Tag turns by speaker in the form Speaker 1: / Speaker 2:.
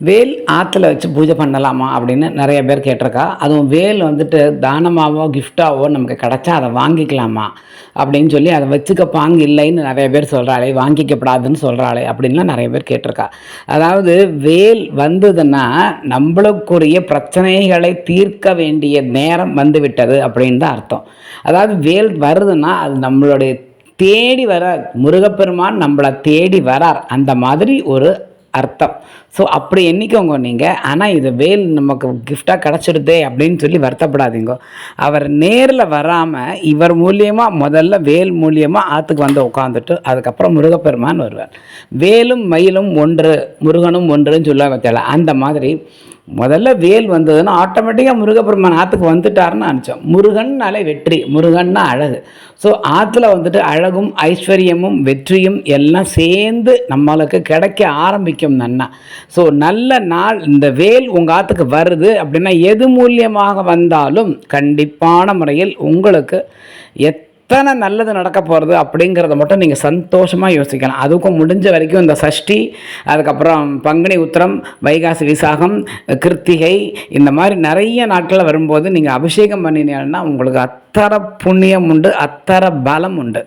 Speaker 1: வேல் ஆற்றுல வச்சு பூஜை பண்ணலாமா அப்படின்னு நிறைய பேர் கேட்டிருக்கா. அதுவும் வேல் வந்துட்டு தானமாவோ கிஃப்டாவோ நமக்கு கிடச்சா அதை வாங்கிக்கலாமா அப்படின்னு சொல்லி அதை வச்சுக்க பாங்கு இல்லைன்னு நிறைய பேர் சொல்கிறாளே வாங்கிக்கப்படாதுன்னு சொல்கிறாளே அப்படின்லாம் நிறைய பேர் கேட்டிருக்கா. அதாவது வேல் வந்ததுன்னா நம்மளுக்குரிய பிரச்சனைகளை தீர்க்க வேண்டிய நேரம் வந்துவிட்டது அப்படின்னு தான் அர்த்தம். அதாவது வேல் வருதுன்னா அது நம்மளுடைய தேடி வரார் முருகப்பெருமான் நம்மளை தேடி வரார். அந்த மாதிரி ஒரு அர்த்தம். ஸோ அப்படி எண்ணிக்கோங்க நீங்கள் ஆனால் இது வேல் நமக்கு கிஃப்டாக கிடச்சிடுதே அப்படின்னு சொல்லி வருத்தப்படாதீங்க. அவர் நேரில் வராமல் இவர் மூலியமாக முதல்ல வேல் மூலியமாக ஆற்றுக்கு வந்து உட்காந்துட்டு அதுக்கப்புறம் முருகப்பெருமான் வருவார். வேலும் மயிலும் ஒன்று முருகனும் ஒன்றுன்னு சொல்ல தேவை அந்த மாதிரி முதல்ல வேல் வந்ததுன்னா ஆட்டோமேட்டிக்காக முருகப்பெருமான் ஆற்றுக்கு வந்துட்டாருன்னு நினச்சோம். முருகன்னாலே வெற்றி முருகன்னா அழகு. ஸோ ஆற்றுல வந்துட்டு அழகும் ஐஸ்வர்யமும் வெற்றியும் எல்லாம் சேர்ந்து நம்மளுக்கு கிடைக்க ஆரம்பிக்கும் நன்னா. ஸோ நல்ல நாள் இந்த வேல் உங்கள் ஆற்றுக்கு வருது அப்படின்னா எது மூலியமாக வந்தாலும் கண்டிப்பான முறையில் உங்களுக்கு எத் எத்தனை நல்லது நடக்க போகிறது அப்படிங்கிறத மட்டும் நீங்கள் சந்தோஷமாக யோசிக்கலாம். அதுக்கும் முடிஞ்ச வரைக்கும் இந்த சஷ்டி அதுக்கப்புறம் பங்குனி உத்திரம் வைகாசி விசாகம் கிருத்திகை இந்த மாதிரி நிறைய நாட்களில் வரும்போது நீங்கள் அபிஷேகம் பண்ணினீங்கன்னா உங்களுக்கு அத்தரை புண்ணியம் உண்டு அத்தரை பலம் உண்டு.